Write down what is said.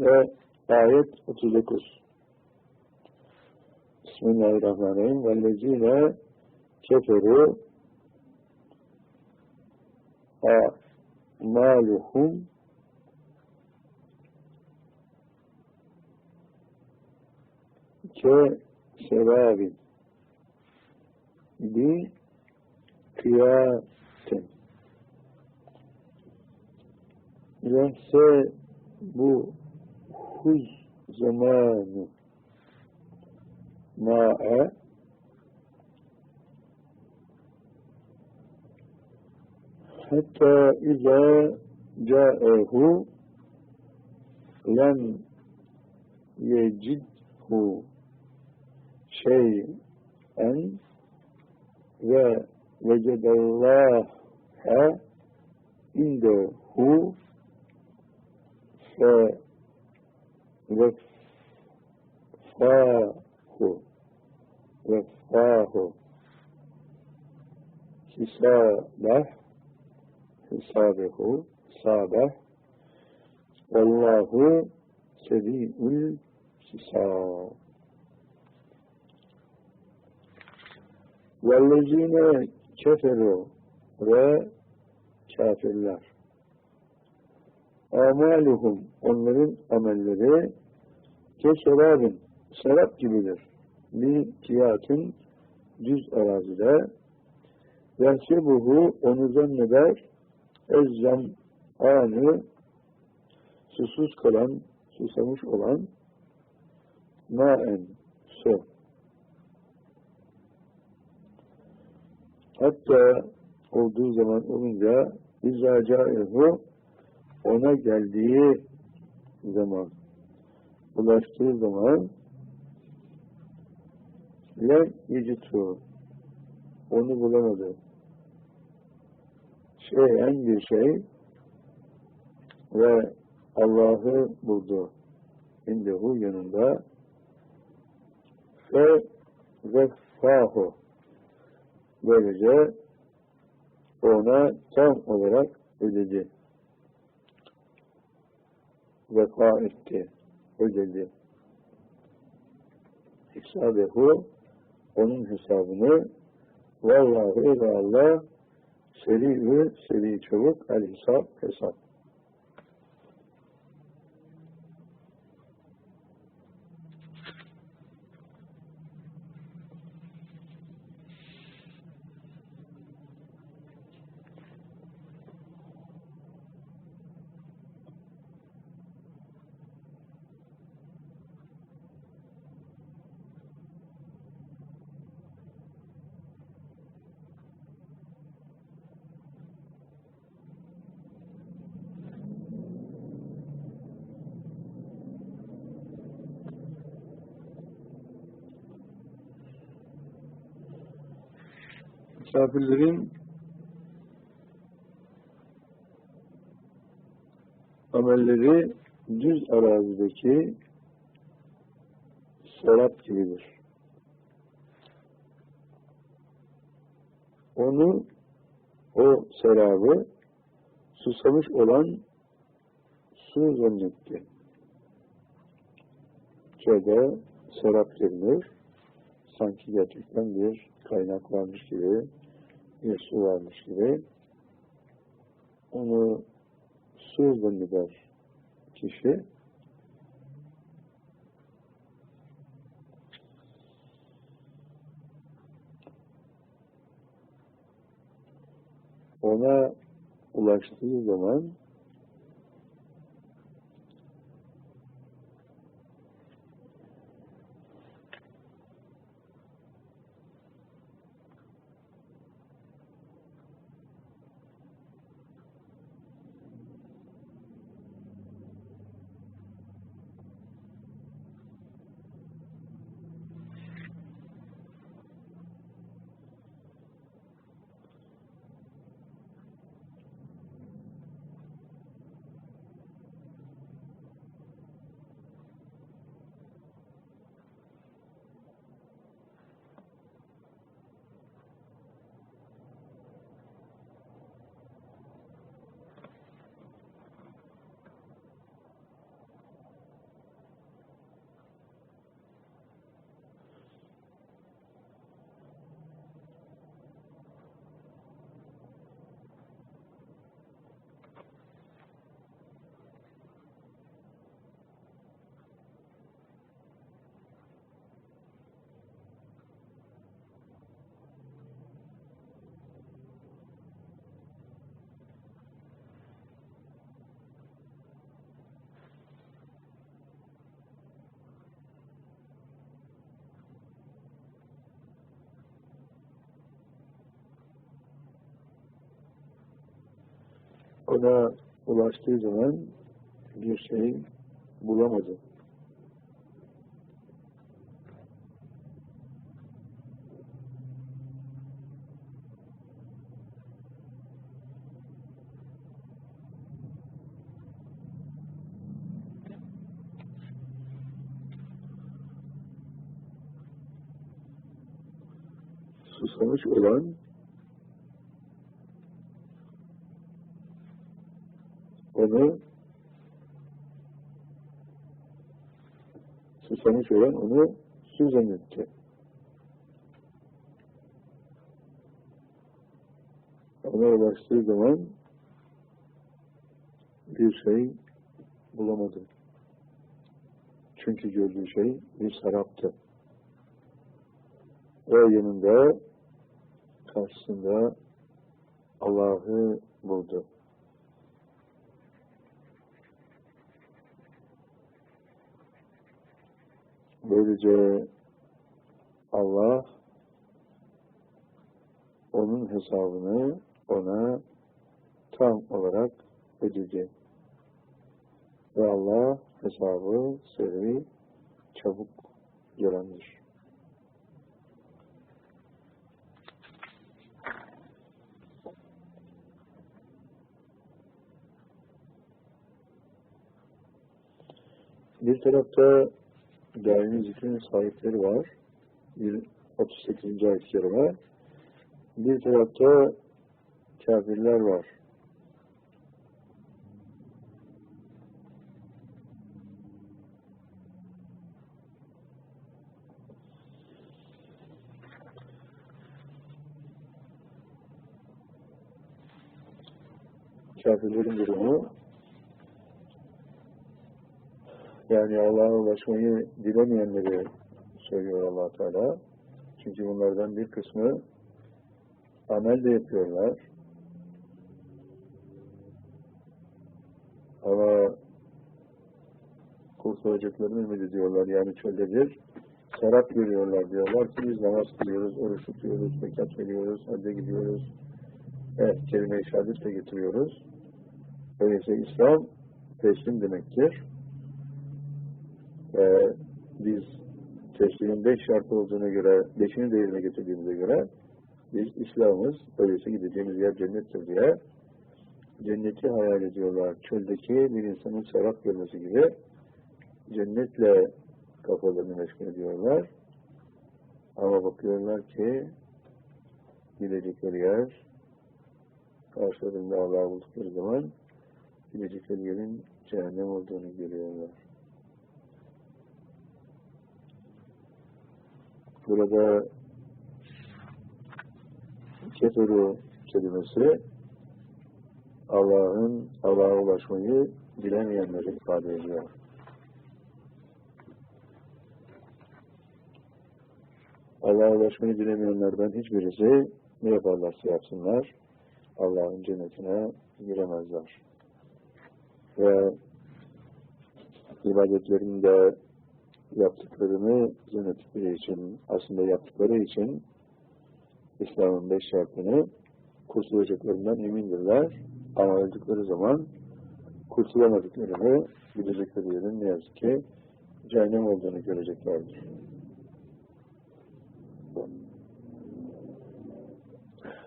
ve ayet 39. Bismillahirrahmanirrahim. Vellezine keferu a'maluhum ke şerabin bi kıyasen yoksa bu يأخذ زمان ما حتى إذا جاءه لم يجده شيئا ووجد الله عنده. فأخذ indehu fe veffahu veffahu hisabeh hisabehu. Hisabeh vallahu sedi'ül hisab. Vellezine keferu ve kafirler. Amaluhum onların amelleri keserabin serap gibidir. Bir tiyatın düz arazide. Yahsebuhu onu zanneder. Ezzam anı susuz kalan, susamış olan. Maen su. Hatta olduğu zaman olunca izacaehu ona geldiği zaman ulaştığı zaman le yecitu onu bulamadı. Şeyen bir şey ve Allah'ı buldu. İndehu yanında ve veffahu böylece ona tam olarak ödedi. Vefa etti. Ödedi. Hisabehu onun hesabını vallahi ve Allah seri ve seri çabuk el hesap hesap. Misafirlerin amelleri düz arazideki serap gibidir. Onu, o serabı susamış olan su zannetti. Türkçe'de serap denilir. Sanki gerçekten bir kaynak varmış gibi, bir su varmış gibi. Onu su zanneder kişi. Ona ulaştığı zaman ona ulaştığı zaman bir şey bulamadı. susamış olan onu susamış olan onu su zannetti. Ona ulaştığı zaman bir şey bulamadı. Çünkü gördüğü şey bir saraptı. O yanında karşısında Allah'ı buldu. Böylece Allah onun hesabını ona tam olarak ödedi. Ve Allah hesabı seri çabuk görendir. Bir tarafta daimi zikrin sahipleri var. Bir 38. ayet-i kerime. Bir tarafta kafirler var. Kafirlerin durumu yani Allah'a ulaşmayı dilemeyenleri söylüyor allah Teala. Çünkü bunlardan bir kısmı amel de yapıyorlar. Ama kurtulacaklarını ümit ediyorlar. Yani çöldedir. Serap görüyorlar diyorlar ki biz namaz kılıyoruz, oruç tutuyoruz, zekat veriyoruz, hacca gidiyoruz. Evet, kelime-i de getiriyoruz. Öyleyse İslam teslim demektir. Ee, biz teslimin beş şartı olduğuna göre, beşini de yerine getirdiğimize göre biz İslam'ız, öyleyse gideceğimiz yer cennettir diye cenneti hayal ediyorlar. Çöldeki bir insanın serap görmesi gibi cennetle kafalarını meşgul ediyorlar. Ama bakıyorlar ki gidecekleri yer karşılarında Allah'ı buldukları zaman gidecekleri yerin cehennem olduğunu görüyorlar. Burada keferu kelimesi Allah'ın Allah'a ulaşmayı bilemeyenleri ifade ediyor. Allah'a ulaşmayı bilemeyenlerden hiçbirisi ne yaparlarsa yapsınlar Allah'ın cennetine giremezler. Ve ibadetlerinde yaptıklarını zannettikleri için, aslında yaptıkları için İslam'ın beş şartını kurtulacaklarından emindirler. Ama öldükleri zaman kurtulamadıklarını gidecekleri yerin ne yazık ki cehennem olduğunu göreceklerdir.